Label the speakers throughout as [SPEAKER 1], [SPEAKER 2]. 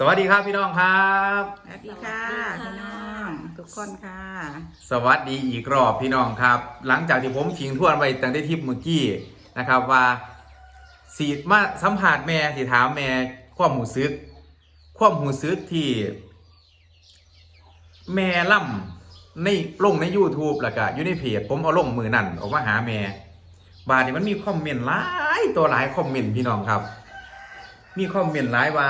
[SPEAKER 1] สวัสดีครับพี่น้องครับ
[SPEAKER 2] สวัสดีค่ะ
[SPEAKER 3] สวัสดีค่ะ
[SPEAKER 2] พี่น้องทุกคนค่ะ
[SPEAKER 1] สวัสดีอีกรอบพี่น้องครับ หลังจากที่ผมทิ้งทวนไปตั้งแต่ทิปเมื่อกี้นะครับว่าสีมาสัมผัสแม่ที่ถามแม่ความหูซึก ความหูซึกที่ แม่ล่ำในลงใน YouTube แล้วก็อยู่ในเพจผมเอาลงมือนั่นออกมาหาแม่ บาดนี้มันมีคอมเมนต์หลายตัวหลายคอมเมนต์พี่น้องครับ มีคอมเมนต์หลายว่า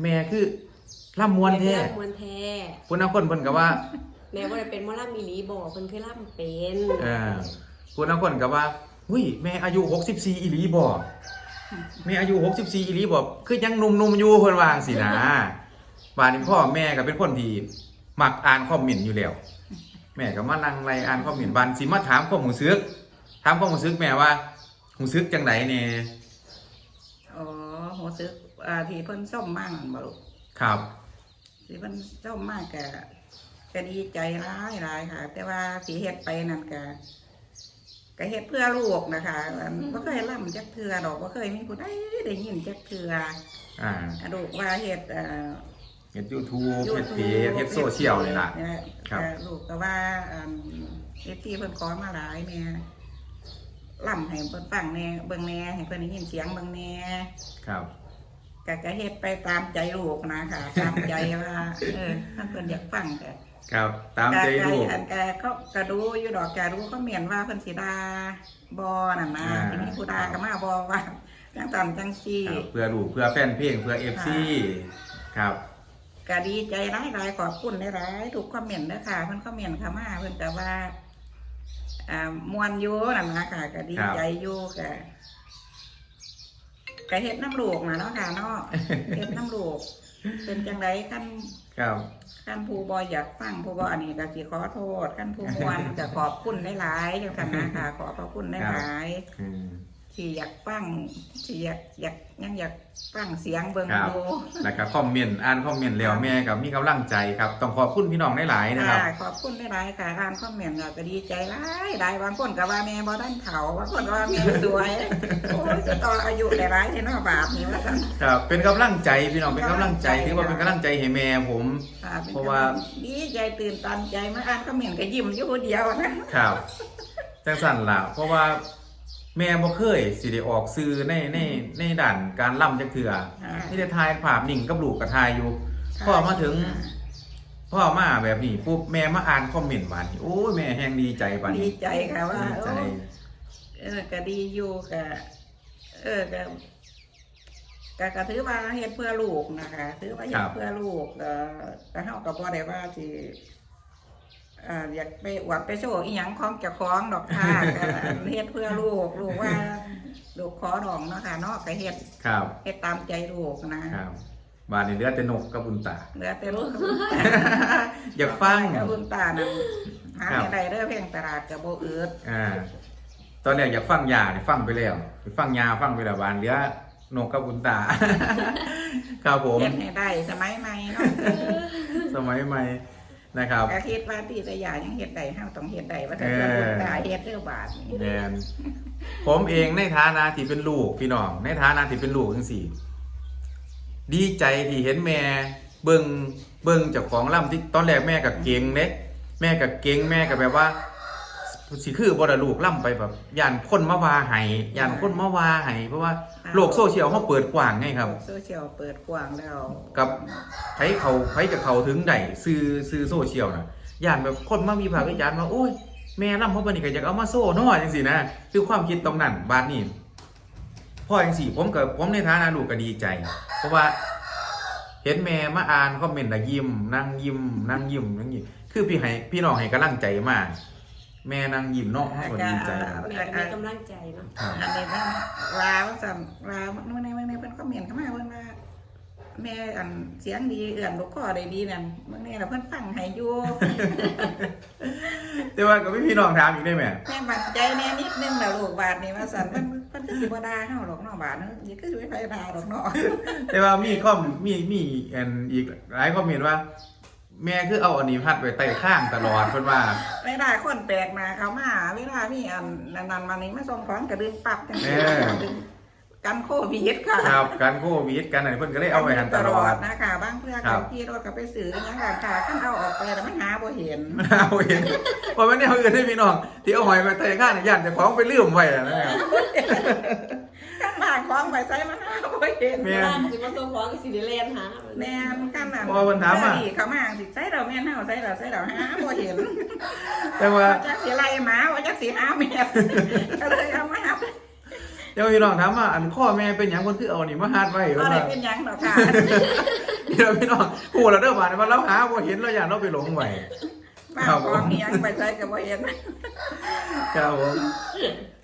[SPEAKER 1] แม่คือล่ำมวนแท้
[SPEAKER 3] แม่มวนแท้
[SPEAKER 1] คุณนักคนเพิ่นก็ว่า
[SPEAKER 3] แม่ว่าได้เป็นหมอลำมีหลีบอกเพิ่นเคยล่ำเป็น
[SPEAKER 1] เออคุณนักคนก็ว่าหุ้ยแม่อายุ 64 อีหลีบ่แม่อายุ 64 อีหลีบ่คือยังหนุ่มๆอยู่เพิ่นว่าจังซี่นะบาดนี้พ่อแม่ก็เป็นคนที่มักอ่านคอมเมนต์อยู่แล้ว แม่ก็มานั่งไล่อ่านคอมเมนต์บานสิมาถามความรู้สึกถามความรู้สึกแม่ว่ารู้สึกจังไดแน่
[SPEAKER 2] อ๋อหัวซึก อ่าที่เพิ่นส้มมากบ่ลูก
[SPEAKER 1] ครับ
[SPEAKER 2] ที่เพิ่นส้มมากก็ก็ดีใจร้ายหลายค่ะ แต่ว่าสีเฮ็ดไปนั่นก็ก็เฮ็ดเพื่อลูกนะคะอันบ่เคยล่ำจักเทือดอกบ่เคยมีผู้ใดได้ยินจักเทือ
[SPEAKER 1] อ่า
[SPEAKER 2] อะลูกว่าเฮ็ดอ่า
[SPEAKER 1] เฮ็ด YouTube เฮ็ดเพจเฮ็ดโซเชียลนี่ล่ะครับ
[SPEAKER 2] แต่ลูกก็ว่าอันเอฟที่เพิ่นขอมาหลายแม่ล่ำให้เพิ่นฟังแหน่เบิ่งแหน่ให้เพิ่นได้ยินเสียงเบิ่งแหน่
[SPEAKER 1] ครับ
[SPEAKER 2] ก็ก็เฮ็ดไปตามใจลูกนะค่ะตามใจว่าเออท่านเพิ่นอยากฟังก็
[SPEAKER 1] ครับ ตามใจลูก
[SPEAKER 2] อันก็เขาก็ดูอยู่ดอกก็รู้เขาเมียนว่าเพิ่นสิดาบ่นั่นนะ
[SPEAKER 1] อ่า
[SPEAKER 2] ที่มีผู้ดาก็มาบ่ว่าจังตันจังซี่
[SPEAKER 1] ครับเพื่อลูกเพื่อแฟนเพลงเพื่อ FC ครับ
[SPEAKER 2] ก็ดีใจหลายๆขอบคุณหลายๆทุกคอมเมนต์เด้อค่ะเพิ่นคอมเมนต์เข้ามาเพิ่นก็ว่าอ่ามวนอยู่นั่นนะค่ะก็ดีใจอยู่ก็ ก็เฮ็ดน้ำลูกนะเนาะค่ะเนาะเฮ็ดน้ำลูกเป็นจังไดคัน
[SPEAKER 1] ครับ
[SPEAKER 2] คันผู้บ่อยากฟังผู้บ่อันนี้ก็สิขอโทษคันผู้มวนก็ขอบคุณหลายๆจังซั่นนะค่ะขอบพระคุณหลาย
[SPEAKER 1] อืม
[SPEAKER 2] ๆ ที่อยากฟังที่อยากอยากยังอยากฟังเสียงเบิ่ง
[SPEAKER 1] ครับ
[SPEAKER 2] ดู
[SPEAKER 1] แล้วก็คอมเมนต์อ่านคอมเมนต์แล้วแม่กับมีกำลังใจครับ ต้องขอบคุณพี่น้องหลายๆนะครับ
[SPEAKER 2] ค่ะขอบคุณหลายๆค่ะอ่านคอมเมนต์ก็ดีใจหลายหลายบางคนก็ว่าแม่บ่ทันเฒ่าบางคนก็ว่าแม่สวยโอ้ยจะต่ออายุได้หลายเท่าเนาะบาปนี่ว่าซั่น
[SPEAKER 1] ครับ เป็นกำลังใจพี่น้องเป็นกำลังใจถือว่าเป็นกำลังใจให้แม่ผม
[SPEAKER 2] ค่ะป็น
[SPEAKER 1] เพราะว่า
[SPEAKER 2] ดีใจตื่นตันใจมาอ่านคอมเมนต์ก็ยิ้มอยู่คนเดียวนะ ครับ
[SPEAKER 1] จังสั่นล่ะเพราะว่า แม่บ่เคยสิได้ออกซื้อในในในด่านการล่ำจักเถื่อ
[SPEAKER 2] ค่ะ
[SPEAKER 1] ที่ได้ถ่ายภาพนิ่งกับลูกกับถ่ายอยู่ พ่อมาถึง พ่อมาแบบนี้ปุ๊บแม่มาอ่านคอมเมนต์บาดนี้โอ้ยแม่แฮงดีใจบาด
[SPEAKER 2] ดี
[SPEAKER 1] นี้
[SPEAKER 2] ใจค่ะว่า
[SPEAKER 1] ดีใจ
[SPEAKER 2] โอ้เออก็ดีอยู่ก็เออก็ก็ก็ถือว่าเฮ็ดเพื่อลูกนะคะ ถือว่าเฮ็ดเพื่อลูกเออก็เฮาก็บ่ได้ว่าสิ อ่าอยากไปอวดไปโชว์อีหยังของเจ้าของดอกค่ะก็เฮ็ดเพื่อลูกลูกว่าลูกขอดองเนาะค่ะเนาะก็เฮ็ด
[SPEAKER 1] ครับ
[SPEAKER 2] เฮ็ดตามใจลูกนะครับ
[SPEAKER 1] บาดนี้เหลือแต่นกกับบุญตา
[SPEAKER 2] เหลือแต่ลูก
[SPEAKER 1] อยากฟัง
[SPEAKER 2] กับคุณตานั่นหา
[SPEAKER 1] ครับ
[SPEAKER 2] ไม่ได้เด้อเพียงตลาดก็บ่อืด
[SPEAKER 1] อ่าตอนแรกอยากฟังยาเนี่ยฟังไปแล้วไปฟังยาฟังไปแล้วบานเหลือนกกับบุญตาครับผม
[SPEAKER 2] เฮ็ดให้ได้สมัยใหม่เนาะ
[SPEAKER 1] สมัยใหม่ นะครับ
[SPEAKER 2] ก็คิดว่าที่ตะยายังเฮ็ดได้เฮาต้องเฮ็ดได้ว่าถ้า
[SPEAKER 1] เออ
[SPEAKER 2] เกิดตาเฮ็ดเด้อบาทนี่
[SPEAKER 1] แมนผมเองในฐานะที่เป็นลูกพี่น้อง ในฐานะที่เป็นลูกทั้งสี่ดีใจที่เห็นแม่เบิ่งเบิ่งเจ้าของล่ำที่ตอนแรกแม่กับเก่งเด้แม่กับเก่งแม่กับแบบว่า สิคือบ่ได้ลูกล่ำไปแบบย่านคนมาว่าให้ย่านคนมาว่าให้เพราะว่าโลกโซเชียลเขาเปิดกว้างไงครับ
[SPEAKER 2] โซเชียลเปิดกว้างแล้ว
[SPEAKER 1] กับไผเขาไผจะเขาถึงได้ซื้อซื้อโซเชียลนะย่านแบบคนมามีภาควิจารณ์ว่าโอ้ยแม่ล่ำเพราะบันนี้ก็อยากเอามาโซ่น้อยจังสินะคือความคิดตรงนั้นบาดนี้พ่อจังสิผมกับผมในฐานะลูกก็ดีใจ เพราะว่าเห็นแม่มาอ่านคอมเมนต์แล้วยิ้มนั่งยิ้มนั่งยิ้มนั่งยิ้มคือพี่ให้พี่น้องให้กำลังใจมาก แม่นั่งยิ้มเนาะก็ดีใจครับ
[SPEAKER 3] แม่ก็มีกำลังใจเนาะ
[SPEAKER 1] ครับ
[SPEAKER 2] อันนี้ว่าลาว่าซั่นลาเมื่อในเมื่อในเพิ่นคอมเมนต์เข้ามาเพิ่นว่าแม่อันเสียงดีเอื้อนลูกคอได้ดีนั่นเมื่อนี้ล่ะเพิ่นฟังให้อยู่
[SPEAKER 1] แต่ว่าก็ไม่พี่น้องถามอีกได้ไหม
[SPEAKER 2] แม่บัดใจแน่นิดนึงล่ะลูกบาทนี่ว่าซั่นเพิ่นเพิ่นคือสิบ่ด่าเฮาหรอกเนาะบาทเนาะนี่คือสิบ่ไปด่าดอกเนาะ
[SPEAKER 1] แต่ว่ามีข้อมมีมีอันอีกหลายคอมเมนต์ว่า แม่คือเอาอันนี้พัดไว้ใต้ข้างตลอดเพิ่นว่า
[SPEAKER 2] ไม่ได้คนแปลกหน้าเขามาเวลามีอันนั้นๆมานี่มาส่งของกระดึงปรับจังซี่
[SPEAKER 1] เออ
[SPEAKER 2] ดึงกันโควิดค่ะ
[SPEAKER 1] ครับการโควิดกันอะไรเพิ่นก็เลยเอาไว้หันตลอด
[SPEAKER 2] นะคะบางเพื่อ
[SPEAKER 1] ครั
[SPEAKER 2] กับบขี่รถกับไปซื้ออยังค่ะค่ะขั้นเอาออกไปแต่มันหาบ่เห็น
[SPEAKER 1] มันเอาเห็นเพราะมันเนี่ยอื่นให้พี่น้อง ที่เอาหอยไปเตะข้างย่านเจะของไปลืมไว้อะนะครับ
[SPEAKER 2] ขั้องไปใส่มันหาบ่เห็น
[SPEAKER 1] แม่
[SPEAKER 3] บ้านสิมาตัวของสิได้แล่นหา
[SPEAKER 2] แม่นขั้นนั้น
[SPEAKER 1] เพราะว่ามันถามอะ
[SPEAKER 2] เขามาสิใส่เราแม่นเฮาใส่เราใส่เราห้าบ่เห็น
[SPEAKER 1] แต่ว่า
[SPEAKER 2] ว่าจักสิไล่หมาว่าจักสิหาแม่ก็เลยเอามาหา
[SPEAKER 1] เดี๋ยวพี่น้องถามว่าอันข้อแม่เป็นหยังคนคือเอานี่มาหาดไว้
[SPEAKER 2] ก็
[SPEAKER 1] ว่า
[SPEAKER 2] เลยเป็นหยังดอกค่ะ
[SPEAKER 1] เดี๋ยวพี่น้องพูดแล้วเด้อบาดนี้ว่าเราหาบ่เห็นเราอย่างเราไปหลงไว้
[SPEAKER 2] บ้า
[SPEAKER 1] ครับ
[SPEAKER 2] ข
[SPEAKER 1] ผม
[SPEAKER 2] องนี่ยังไปใส่ก็บ่เห็น
[SPEAKER 1] ครับผม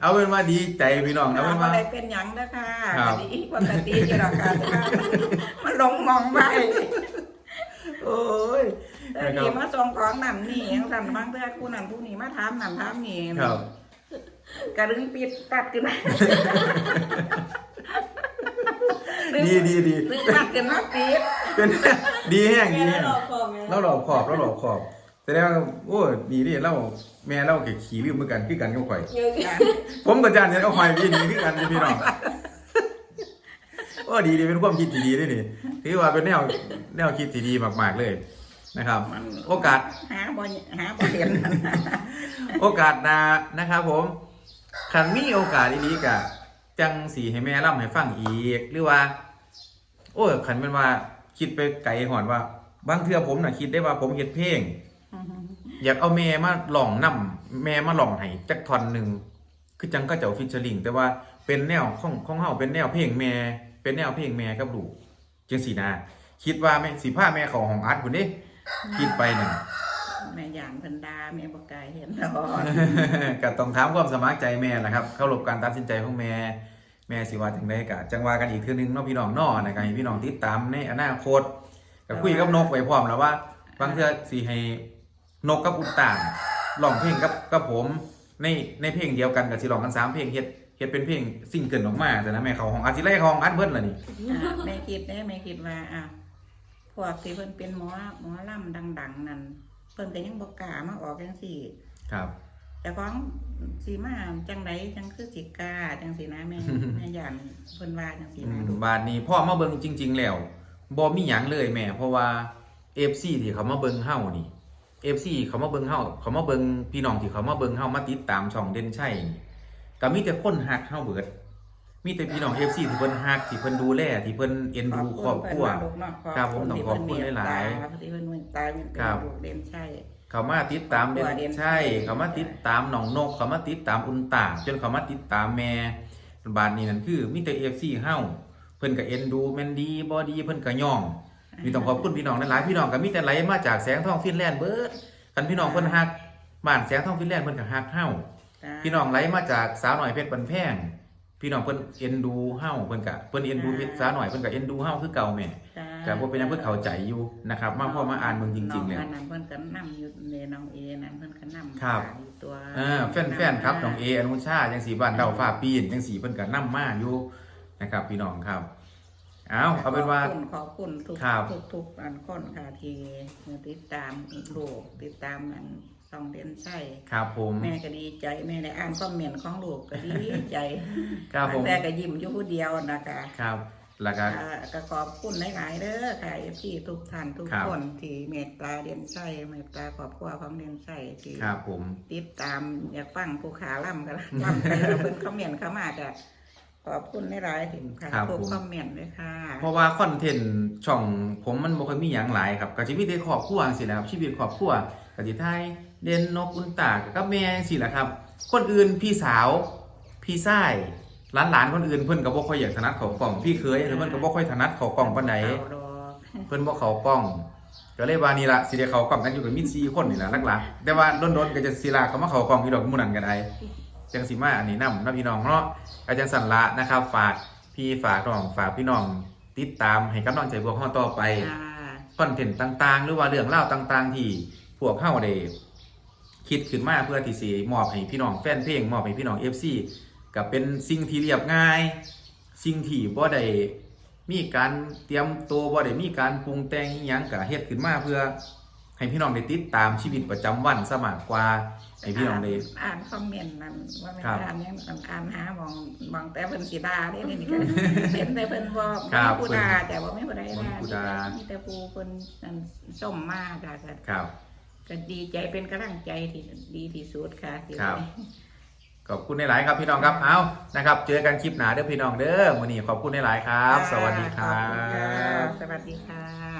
[SPEAKER 1] เอาเป็นว่าดีใจพี่น้องเอา
[SPEAKER 2] เรา
[SPEAKER 1] เป็น
[SPEAKER 2] บ่
[SPEAKER 1] ว่า
[SPEAKER 2] ได้เป็นหยังเด้อค่ะ
[SPEAKER 1] ครับ
[SPEAKER 2] ก็ดีปกติอยู่ดอกค่ะแต่ว่ามันลงมองไป
[SPEAKER 1] โอ้ย
[SPEAKER 2] แต่นี่มาส่งของนั่นนี่ยังสั่นบางเทื่อผู้นั้นผู้นี้มาถามนั่นถามนี่
[SPEAKER 1] ครับ
[SPEAKER 2] กระดึงปิดปัดขึ้นมา
[SPEAKER 1] ดีดีดี
[SPEAKER 2] ดึงปัดขึ้นมาปิด
[SPEAKER 1] เป็น ดีแห้ง
[SPEAKER 3] แม่
[SPEAKER 1] ดีแห้ง
[SPEAKER 3] เราขอแม่
[SPEAKER 1] เราหลอกขอบเราหลอกขอบ แสดงว่าโอ้ดีดิเราแม่เราเกขี่ลืมเหมือนกันคือกันกับข่อย
[SPEAKER 3] เยอะ
[SPEAKER 2] จ้ะ
[SPEAKER 1] ผมกับจานเนี่ยเอาหอยพี่นี่คือกันอยู่พี่น้องโอ้ดีดีเป็นความคิดที่ดีด้วยนี่ถือว่าเป็นแนวแนวคิดที่ดีมาก ๆเลยนะครับ
[SPEAKER 2] มัน
[SPEAKER 1] โอกาส
[SPEAKER 2] หาบ่หาบ่เห็น
[SPEAKER 1] โอกาสหนานะครับ ผมขันมีโอกาสดีๆกะจังสีให้แม่ล่ำให้ฟังอีกหรือว่า โอ้ยขันเป็นว่าคิดไปไกลหอนว่า บางเทื่อผมน่ะคิดได้ว่าผมเฮ็ดเพลง อยากเอาแม่มาลองนํแม่มาลองให้จักท่อนหนึ่งคือจังก็เจ้าฟิชเชอร์ลิงแต่ว่าเป็นแนวของของเฮาเป็นแนวเพลงแม่เป็นแนวเพลงแม่กับลูกจังสีนาคิดว่าแม่สิพาแม่เขาของอัดพุ่นเด้คิดไปนั่น
[SPEAKER 2] แม่ย่านเพิ่นด่าแม่บ่กล้าเห็นดอก
[SPEAKER 1] ก็ต้องถามความสมัครใจแม่แหละครับเคารพการตัดสินใจของแม่แม่สิว่าจังไดก็จังว่ากันอีกเทื่อนึงเนาะพี่น้องเนาะนะครับให้พี่น้องติดตามในอนาคตก็คุยกับนกไว้พร้อมแล้วว่า บางเทื่อสิให้ นกกับอุลตร้าร้องเพลงกับกับผม ในในเพลงเดียวกันก็สิร้องกันสามเพลงเฮ็ดเฮ็ดเป็นเพลงซิงเกิลออกมาแต่นะแม่เขาของอาทิตย์แรกของอัดเบิ้ลล่ะนี่
[SPEAKER 2] อะแม่คิดเด้แม่คิดว่าอะพวกที่เพิ่นเป็นหมอหมอลำดัง ๆนั่นเพิ่นก็ยังบ่กล้ามาออกจังซี่
[SPEAKER 1] ครับ
[SPEAKER 2] แต่ของสีมาจังไดจังคือสิกล้าจังสินะแม่ แม่ย่านเพิ่นว่าจังสิ
[SPEAKER 1] อื
[SPEAKER 2] นะ
[SPEAKER 1] ม
[SPEAKER 2] ลูก
[SPEAKER 1] บาดนี้พ่อมาเบิ่งจริง ๆ แล้วบ่มีหยังเลยแม่ เพราะว่า FC ที่เขามาเบิ่งเฮานี่ FC เขามาเบิ่งเฮาเขามาเบิ่งพี่น้องที่เขามาเบิ่งเฮามาติดตามช่องเด่นชัยนี่ก็มีแต่คนฮักเฮาเบิด มีแต่พี่น้อง FC ที่เพิ่นฮักที่เพิ่นดูแลที่เพิ่นเอ็นดูครอบครัว
[SPEAKER 2] ขอบคุณเพิ่นว่าลูกเนาะ
[SPEAKER 1] ครับผมต้องขอบคุณหลายๆ
[SPEAKER 2] ๆที่เพิ่นเมตตาเป็น
[SPEAKER 1] ครับ
[SPEAKER 2] ลูกเด่นใช่
[SPEAKER 1] เขามาติดตามเด่นชัยเขามาติดตามน้องนก เขามาติดตามอุนตาจนเขามาติดตามแม่บาดนี้นั่นคือมีแต่ FC เฮาเพิ่นก็เอ็นดูแม่นดีบ่ดีเพิ่นก็ย่อง มีต้องขอบคุณพี่น้องหลายๆพี่น้องก็มีแต่ไหลมาจากแสงทองฟินแลนด์เบิดคันพี่น้องเพิ่นฮักบ้านแสงทองฟินแลนด์เพิ่นก็ฮักเฮา
[SPEAKER 2] จ้า
[SPEAKER 1] พี่น้องไหลมาจากสาวหน่อยเพชรบันแพงพี่น้องเพิ่นเอ็นดูเฮาเพิ่นก็เพิ่นเอ็นดูเพชรสาวหน่อยเพิ่นก็เอ็นดูเฮาคือเก่าแม่
[SPEAKER 2] จ้า
[SPEAKER 1] ก็บ่เป็นหยังเพิ่นเข้าใจอยู่นะครับ มาพอมาอ่านเบิ่งจริงๆแล้ว
[SPEAKER 2] น้ออันนั้นเพิ่นก็นํอยู่ในน้องเอนั้นเพิ่นก็นํ
[SPEAKER 1] ครับ
[SPEAKER 2] อยู่ตัว
[SPEAKER 1] เออแฟนๆครับน้องเออนุชาจังสีบ้านเดาฟ้าปีนจังสีเพิ่นก็นํมาอยู่นะครับ พี่น้องครับ เอาเอาเป็นว่า
[SPEAKER 2] ขอบคุณขอบคุณทุก
[SPEAKER 1] ครับ
[SPEAKER 2] ทุกทุกอันคนค่ะที่ติดตามลูกติดตามอันสองเดือนใช่
[SPEAKER 1] ครับผม
[SPEAKER 2] แม่ก็ดีใจแม่ได้อ่านคอมเมนต์ของลูกก็ดีใจ
[SPEAKER 1] ครับผม
[SPEAKER 2] แต่ก็ยิ้มอยู่ผู้เดียวนะคะ
[SPEAKER 1] ครับแล้วก็
[SPEAKER 2] อ่าก็ขอบคุณหลายๆเด้อค่ะที่ทุกท่านทุก
[SPEAKER 1] ครับ
[SPEAKER 2] คนที่เมตตาเรียนใส่เมตตาครอบครัวของเรียนใส่ที่
[SPEAKER 1] ครับผม
[SPEAKER 2] ติดตามอยากฟังผู้ขาล่ำกันล่ำไปแล้วเพิ่นคอมเมนต์เข้ามาจ้ะ ขอบคุณหลายๆถึงค่ะ
[SPEAKER 1] ครับ
[SPEAKER 2] ทุก
[SPEAKER 1] ผม
[SPEAKER 2] คอมเมนต์เลยค่ะ
[SPEAKER 1] เพราะว่าคอนเทนต์ช่องผมมันบ่ค่อยมีหยังหลายครับก็ชีวิตในครอบครัวจังซี่แหละครับชีวิตครอบครัวก็สิไทยเด่นนกอุนตากับแม่จังซี่แหละครับ คนอื่นพี่สาวพี่ชายหลานๆคนอื่นเพิ่นก็บ่ค่อยอยากถนัดเข้ากล้องพี่เคยเพิ่นก็บ่ค่อยถนัดเข้ากล้องปานใด
[SPEAKER 2] เอาดอก
[SPEAKER 1] เพิ่นบ่เข้ากล้อง ก็เลยว่านี่ล่ะสิได้เข้ากล้องกันอยู่กับมี4คนนี่ล่ะหลักๆแต่ว่าโดนๆก็จะสิลากเขามาเข้ากล้องพี่ดอกหมู่นั้นก็ได้ จังสิมาอันนี้นำนะพี่น้องเนาะอาจารย์สันละนะครับ ฝากพี่ฝากน้องฝากพี่น้องติดตามให้กำลังใจพวกเฮาต่อไป
[SPEAKER 2] ค่ะ
[SPEAKER 1] คอนเทนต์ต่างๆ หรือว่าเรื่องเล่าวต่าง ๆ ที่พวกเฮาได้คิดขึ้นมาเพื่อที่สิมอบให้พี่น้องแฟนเพลงมอบให้พี่น้อง FC ก็เป็นสิ่งที่เรียบง่าย สิ่งที่บ่ได้มีการเตรียมตัวบ่ได้มีการปรุงแต่งอิหยังก็เฮ็ดขึ้นมาเพื่อ ให้พี่น้องได้ติดตามชีวิตประจำวันซะมากกว่าให้พี่น้องได้
[SPEAKER 2] อ่านคอมเมนต์นั่นว่าไม่น
[SPEAKER 1] ครับ
[SPEAKER 2] อ่านยังอ่านหามองมองแต่เพิ่นสิด่าได้นี่นี่ก็เห็นแต่เพิ่นบ่
[SPEAKER 1] ครั
[SPEAKER 2] บ่
[SPEAKER 1] บ
[SPEAKER 2] ผู้ด่าแต่ว่าไม่ผู้ใด
[SPEAKER 1] บ่
[SPEAKER 2] ด่า
[SPEAKER 1] ผู้ด่า
[SPEAKER 2] มีแต่ผู้เพิ่นนั่นส้มมาจ้ะก็
[SPEAKER 1] ครับ
[SPEAKER 2] ก็ดีใจเป็นกำลังใจที่ดีที่สุดค่ะที่
[SPEAKER 1] ครับ ขอบคุณในหลายๆครับพี่น้องครับเอานะครับ เจอกันคลิปหน้าเด้อพี่น้องเด้อมื้อนี้ขอบคุณในหลายๆครับ สวัสดีครั
[SPEAKER 2] ขอบคุณค่ะ
[SPEAKER 1] บ
[SPEAKER 2] สวัสดีค่ะ